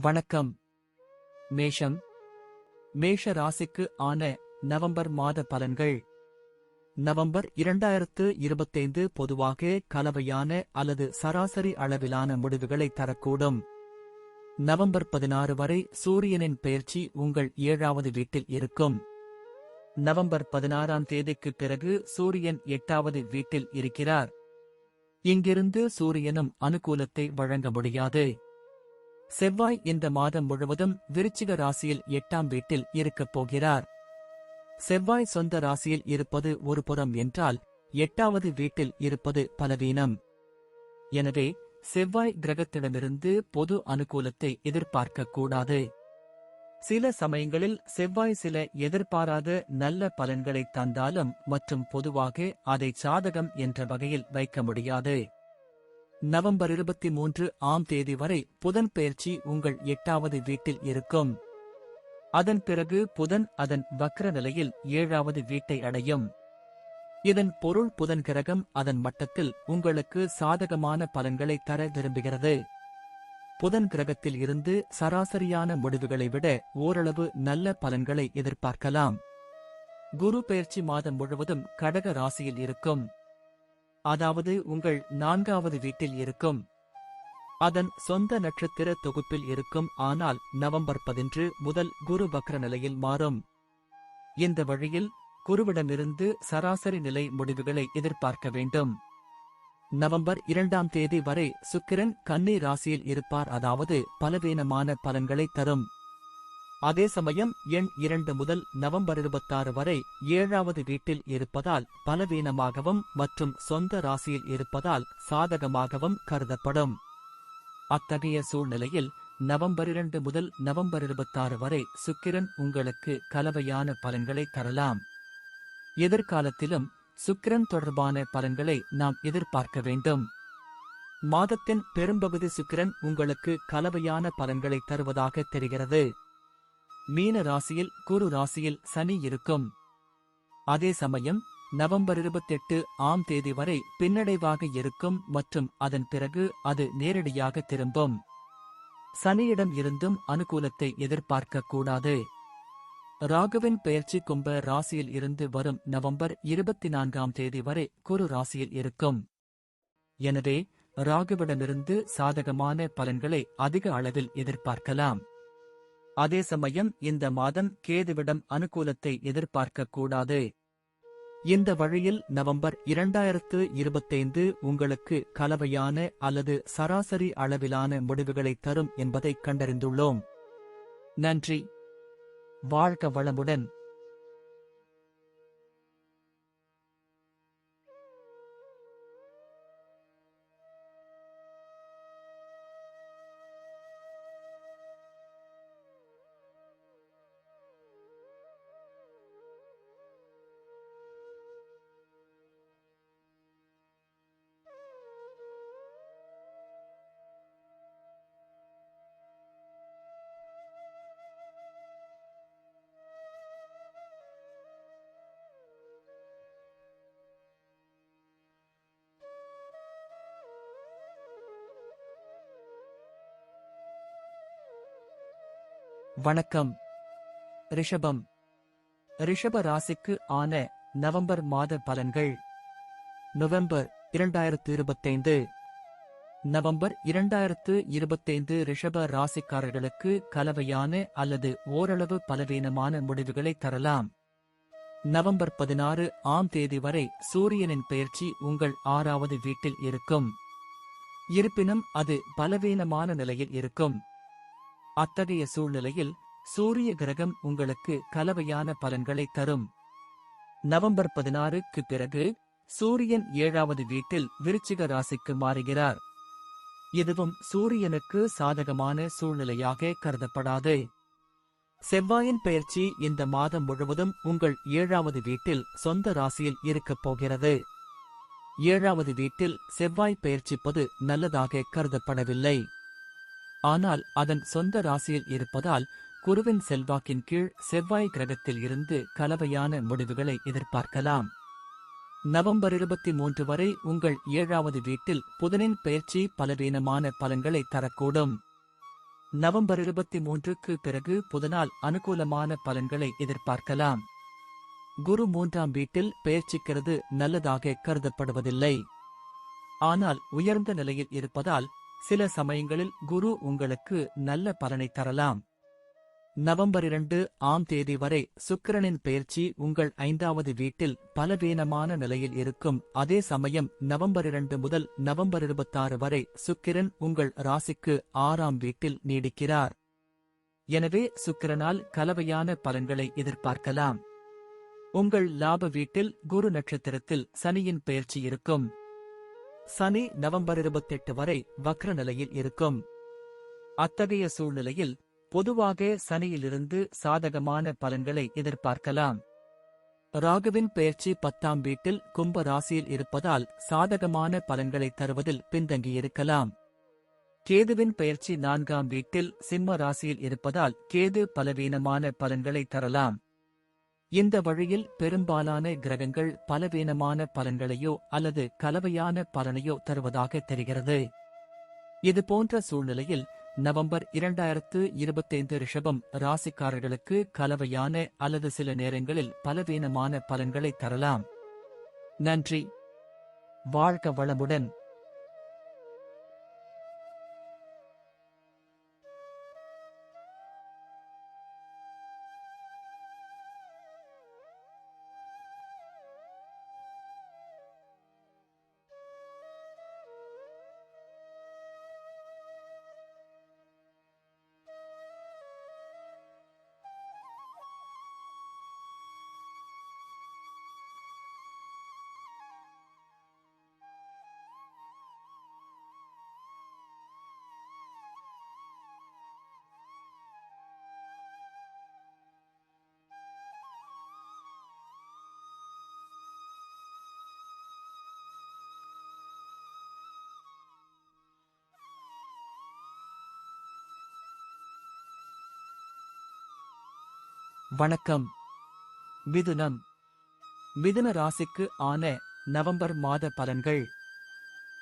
வணக்கம். மேஷம். மேஷ ராசிக்கு ஆன நவம்பர் மாத பலன்கள். நவம்பர் இரண்டாயிரத்து இருபத்தைந்து பொதுவாக கலவையான அல்லது சராசரி அளவிலான முடிவுகளை தரக்கூடும். நவம்பர் பதினாறு வரை சூரியனின் பெயர்ச்சி உங்கள் ஏழாவது வீட்டில் இருக்கும். நவம்பர் பதினாறாம் தேதிக்கு பிறகு சூரியன் எட்டாவது வீட்டில் இருக்கிறார். இங்கிருந்து சூரியனும் அனுகூலத்தை வழங்க முடியாது. செவ்வாய் இந்த மாதம் முழுவதும் விருச்சிக ராசியில் எட்டாம் வீட்டில் இருக்கப் போகிறார். செவ்வாய் சொந்த ராசியில் இருப்பது ஒரு புறம் என்றால் எட்டாவது வீட்டில் இருப்பது பலவீனம். எனவே செவ்வாய் கிரகத்திடமிருந்து பொது அனுகூலத்தை எதிர்பார்க்கக் கூடாது. சில சமயங்களில் செவ்வாய் சில எதிர்பாராத நல்ல பலன்களை தந்தாலும் மற்றும் பொதுவாக அதை சாதகம் என்ற வகையில் வைக்க முடியாது. நவம்பர் இருபத்தி மூன்று ஆம் தேதி வரை புதன் பெயர்ச்சி உங்கள் எட்டாவது வீட்டில் இருக்கும். அதன் பிறகு புதன் அதன் வக்ர நிலையில் ஏழாவது வீட்டை அடையும். இதன் பொருள் புதன் கிரகம் அதன் மட்டத்தில் உங்களுக்கு சாதகமான பலன்களை தர விரும்புகிறது. புதன் கிரகத்தில் இருந்து சராசரியான முடிவுகளை விட ஓரளவு நல்ல பலன்களை எதிர்பார்க்கலாம். குரு பெயர்ச்சி மாதம் முழுவதும் கடக ராசியில் இருக்கும். அதாவது உங்கள் நான்காவது வீட்டில் இருக்கும். அதன் சொந்த நட்சத்திர தொகுப்பில் இருக்கும் ஆனால் நவம்பர் பதின்று முதல் குரு வக்ர நிலையில் மாறும். இந்த வழியில் குருவிடமிருந்து சராசரி நிலை முடிவுகளை எதிர்பார்க்க வேண்டும். நவம்பர் இரண்டாம் தேதி வரை சுக்கிரன் கன்னி ராசியில் இருப்பார் அதாவது பலவீனமான பலன்களை தரும். அதே சமயம் எண் இரண்டு முதல் நவம்பர் இருபத்தாறு வரை ஏழாவது வீட்டில் இருப்பதால் பலவீனமாகவும் மற்றும் சொந்த ராசியில் இருப்பதால் சாதகமாகவும் கருதப்படும். அத்தகைய சூழ்நிலையில் நவம்பர் இரண்டு முதல் நவம்பர் இருபத்தாறு வரை சுக்கிரன் உங்களுக்கு கலவையான பலன்களை தரலாம். எதிர்காலத்திலும் சுக்கிரன் தொடர்பான பலன்களை நாம் எதிர்பார்க்க வேண்டும். மாதத்தின் பெரும்பகுதி சுக்கிரன் உங்களுக்கு கலவையான பலன்களை தருவதாக தெரிகிறது. மீன ராசியில் குரு ராசியில் சனி இருக்கும். அதே சமயம் நவம்பர் இருபத்தெட்டு ஆம் தேதி வரை பின்னடைவாக இருக்கும் மற்றும் அதன் பிறகு அது நேரடியாக திரும்பும். சனியிடம் இருந்தும் அனுகூலத்தை எதிர்பார்க்க கூடாது. ராகுவின் பெயர்ச்சி கும்ப ராசியில் இருந்து வரும் நவம்பர் இருபத்தி நான்காம் தேதி வரை குரு ராசியில் இருக்கும். எனவே ராகுவிடமிருந்து சாதகமான பலன்களை அதிக அளவில் எதிர்பார்க்கலாம். அதே சமயம் இந்த மாதம் கேதுவிடம் அனுகூலத்தை எதிர்பார்க்க கூடாது. இந்த வழியில் நவம்பர் இரண்டாயிரத்து இருபத்தைந்து உங்களுக்கு கலவையான அல்லது சராசரி அளவிலான முடிவுகளை தரும் என்பதை கண்டறிந்துள்ளோம். நன்றி. வாழ்க வளமுடன். வணக்கம். ரிஷபம். ரிஷப ராசிக்கு ஆன நவம்பர் மாத பலன்கள். நவம்பர் இரண்டாயிரத்து இருபத்தைந்து. நவம்பர் இரண்டாயிரத்து இருபத்தைந்து ரிஷப ராசிக்காரர்களுக்கு கலவையான அல்லது ஓரளவு பலவீனமான முடிவுகளை தரலாம். நவம்பர் பதினாறு ஆம் தேதி வரை சூரியனின் பெயர்ச்சி உங்கள் ஆறாவது வீட்டில் இருக்கும். இருப்பினும் அது பலவீனமான நிலையில் இருக்கும். அத்தகைய சூழ்நிலையில் சூரிய கிரகம் உங்களுக்கு கலவையான பலன்களை தரும். நவம்பர் பதினாறுக்கு பிறகு சூரியன் ஏழாவது வீட்டில் விருச்சிக ராசிக்கு மாறுகிறார். இதுவும் சூரியனுக்கு சாதகமான சூழ்நிலையாக கருதப்படாது. செவ்வாயின் பெயர்ச்சி இந்த மாதம் முழுவதும் உங்கள் ஏழாவது வீட்டில் சொந்த ராசியில் இருக்கப் போகிறது. ஏழாவது வீட்டில் செவ்வாய் பெயர்ச்சிப்பது நல்லதாக கருதப்படவில்லை. ஆனால் அதன் சொந்த ராசியில் இருப்பதால் குருவின் செல்வாக்கின் கீழ் செவ்வாய் கிரகத்தில் இருந்து கலவையான முடிவுகளை எதிர்பார்க்கலாம். நவம்பர் இருபத்தி மூன்று வரை உங்கள் ஏழாவது வீட்டில் புதனின் பெயர்ச்சி பலவீனமான பலன்களை தரக்கூடும். நவம்பர் இருபத்தி மூன்றுக்கு பிறகு புதனால் அனுகூலமான பலன்களை எதிர்பார்க்கலாம். குரு மூன்றாம் வீட்டில் பெயர்ச்சிக்கிறது நல்லதாக கருதப்படுவதில்லை. ஆனால் உயர்ந்த நிலையில் இருப்பதால் சில சமயங்களில் குரு உங்களுக்கு நல்ல பலனை தரலாம். நவம்பர் இரண்டு ஆம் தேதி வரை சுக்கிரனின் பெயர்ச்சி உங்கள் ஐந்தாவது வீட்டில் பலவீனமான நிலையில் இருக்கும். அதே சமயம் நவம்பர் இரண்டு முதல் நவம்பர் இருபத்தாறு வரை சுக்கிரன் உங்கள் ராசிக்கு ஆறாம் வீட்டில் நீடிக்கிறார். எனவே சுக்கிரனால் கலவையான பலன்களை எதிர்பார்க்கலாம். உங்கள் லாப வீட்டில் குரு நட்சத்திரத்தில் சனியின் பெயர்ச்சி இருக்கும். சனி நவம்பர் இருபத்தெட்டு வரை வக்ர நிலையில் இருக்கும். அத்தகைய சூழ்நிலையில் பொதுவாக சனியிலிருந்து சாதகமான பலன்களை எதிர்பார்க்கலாம். ராகுவின் பெயர்ச்சி பத்தாம் வீட்டில் கும்ப ராசியில் இருப்பதால் சாதகமான பலன்களை தருவதில் பின்தங்கியிருக்கலாம். கேதுவின் பெயர்ச்சி நான்காம் வீட்டில் சிம்ம ராசியில் இருப்பதால் கேது பலவீனமான பலன்களை தரலாம். இந்த வழியில் பெரும்பாலான கிரகங்கள் பலவீனமான பலன்களையோ அல்லது கலவையான பலனையோ தருவதாக தெரிகிறது. இது போன்ற சூழ்நிலையில் நவம்பர் இரண்டாயிரத்து இருபத்தைந்து ரிஷபம் ராசிக்காரர்களுக்கு கலவையான அல்லது சில நேரங்களில் பலவீனமான பலன்களை தரலாம். நன்றி. வாழ்க வளமுடன். வணக்கம். மிதுனம். மிதுன ராசிக்கு ஆன நவம்பர் மாத பலன்கள்.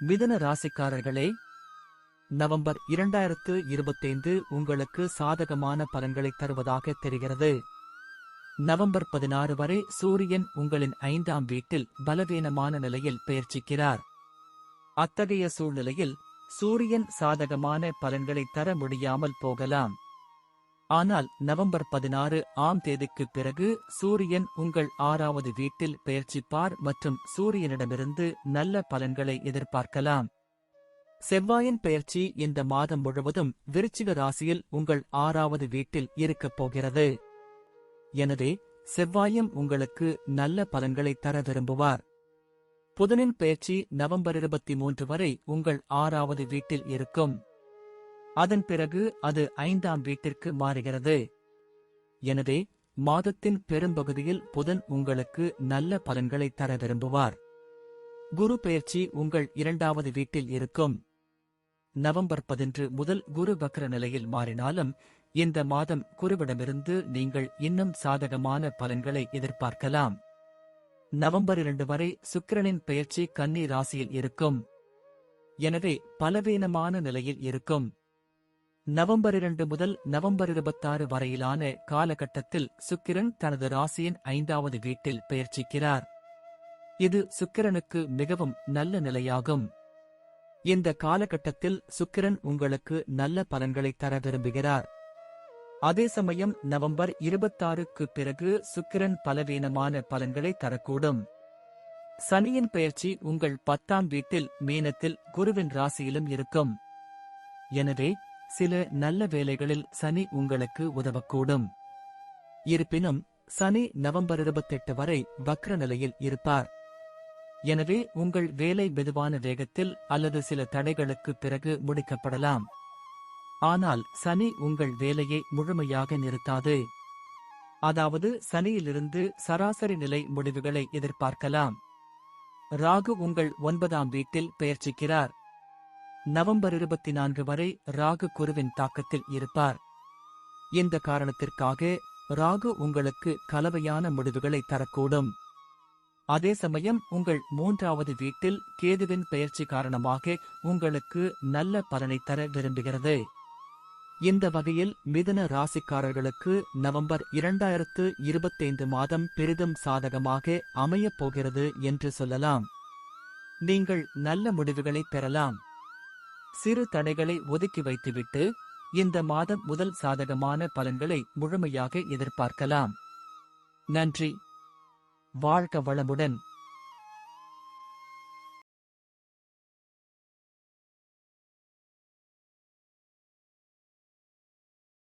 மிதுன ராசிக்காரர்களே நவம்பர் இரண்டாயிரத்து இருபத்தைந்து உங்களுக்கு சாதகமான பலன்களை தருவதாக தெரிகிறது. நவம்பர் பதினாறு வரை சூரியன் உங்களின் ஐந்தாம் வீட்டில் பலவீனமான நிலையில் பெயர்ச்சிக்கிறார். அத்தகைய சூழ்நிலையில் சூரியன் சாதகமான பலன்களை தர முடியாமல் போகலாம். ஆனால் நவம்பர் பதினாறு ஆம் தேதிக்கு பிறகு சூரியன் உங்கள் ஆறாவது வீட்டில் பெயர்ச்சிப்பார் மற்றும் சூரியனிடமிருந்து நல்ல பலன்களை எதிர்பார்க்கலாம். செவ்வாயின் பெயர்ச்சி இந்த மாதம் முழுவதும் விருச்சிக ராசியில் உங்கள் ஆறாவது வீட்டில் இருக்கப் போகிறது. எனவே செவ்வாயும் உங்களுக்கு நல்ல பலன்களை தர விரும்புவார். புதனின் பெயர்ச்சி நவம்பர் இருபத்தி மூன்று வரை உங்கள் ஆறாவது வீட்டில் இருக்கும். அதன் பிறகு அது ஐந்தாம் வீட்டிற்கு மாறுகிறது. எனவே மாதத்தின் பெரும்பகுதியில் புதன் உங்களுக்கு நல்ல பலன்களை தர விரும்புவார். குரு பெயர்ச்சி உங்கள் இரண்டாவது வீட்டில் இருக்கும். நவம்பர் பதினொன்று முதல் குரு வக்ர நிலையில் மாறினாலும் இந்த மாதம் குருவிடமிருந்து நீங்கள் இன்னும் சாதகமான பலன்களை எதிர்பார்க்கலாம். நவம்பர் இரண்டு வரை சுக்கிரனின் பெயர்ச்சி கன்னி ராசியில் இருக்கும். எனவே பலவீனமான நிலையில் இருக்கும். நவம்பர் இரண்டு முதல் நவம்பர் இருபத்தாறு வரையிலான காலகட்டத்தில் சுக்கிரன் தனது ராசியின் ஐந்தாவது வீட்டில் பெயர்ச்சிக்கிறார். இது சுக்கிரனுக்கு மிகவும் நல்ல நிலையாகும். இந்த காலகட்டத்தில் சுக்கிரன் உங்களுக்கு நல்ல பலன்களை தர விரும்புகிறார். அதே சமயம் நவம்பர் இருபத்தாறுக்கு பிறகு சுக்கிரன் பலவீனமான பலன்களை தரக்கூடும். சனியின் பெயர்ச்சி உங்கள் பத்தாம் வீட்டில் மீனத்தில் குருவின் ராசியிலும் இருக்கும். எனவே சில நல்ல வேலைகளில் சனி உங்களுக்கு உதவக்கூடும். இருப்பினும் சனி நவம்பர் இருபத்தெட்டு வரை வக்ர நிலையில் இருப்பார். எனவே உங்கள் வேலை மெதுவான வேகத்தில் அல்லது சில தடைகளுக்கு பிறகு முடிக்கப்படலாம். ஆனால் சனி உங்கள் வேலையை முழுமையாக நிறுத்தாது. அதாவது சனியிலிருந்து சராசரி நிலை முடிவுகளை எதிர்பார்க்கலாம். ராகு உங்கள் ஒன்பதாம் வீட்டில் பெயர்ச்சிக்கிறார். நவம்பர் இருபத்தி நான்கு வரை ராகு குருவின் தாக்கத்தில் இருப்பார். இந்த காரணத்திற்காக ராகு உங்களுக்கு கலவையான முடிவுகளை தரக்கூடும். அதே சமயம் உங்கள் மூன்றாவது வீட்டில் கேதுவின் பெயர்ச்சி காரணமாக உங்களுக்கு நல்ல பலனை தர விரும்புகிறது. இந்த வகையில் மிதன ராசிக்காரர்களுக்கு நவம்பர் இரண்டாயிரத்து இருபத்தைந்து மாதம் பெரிதும் சாதகமாக அமையப் போகிறது என்று சொல்லலாம். நீங்கள் நல்ல முடிவுகளை பெறலாம். சிறு தடைகளை ஒதுக்கி வைத்துவிட்டு இந்த மாதம் முதல் சாதகமான பலன்களை முழுமையாக எதிர்பார்க்கலாம். நன்றி. வாழ்க வளமுடன்.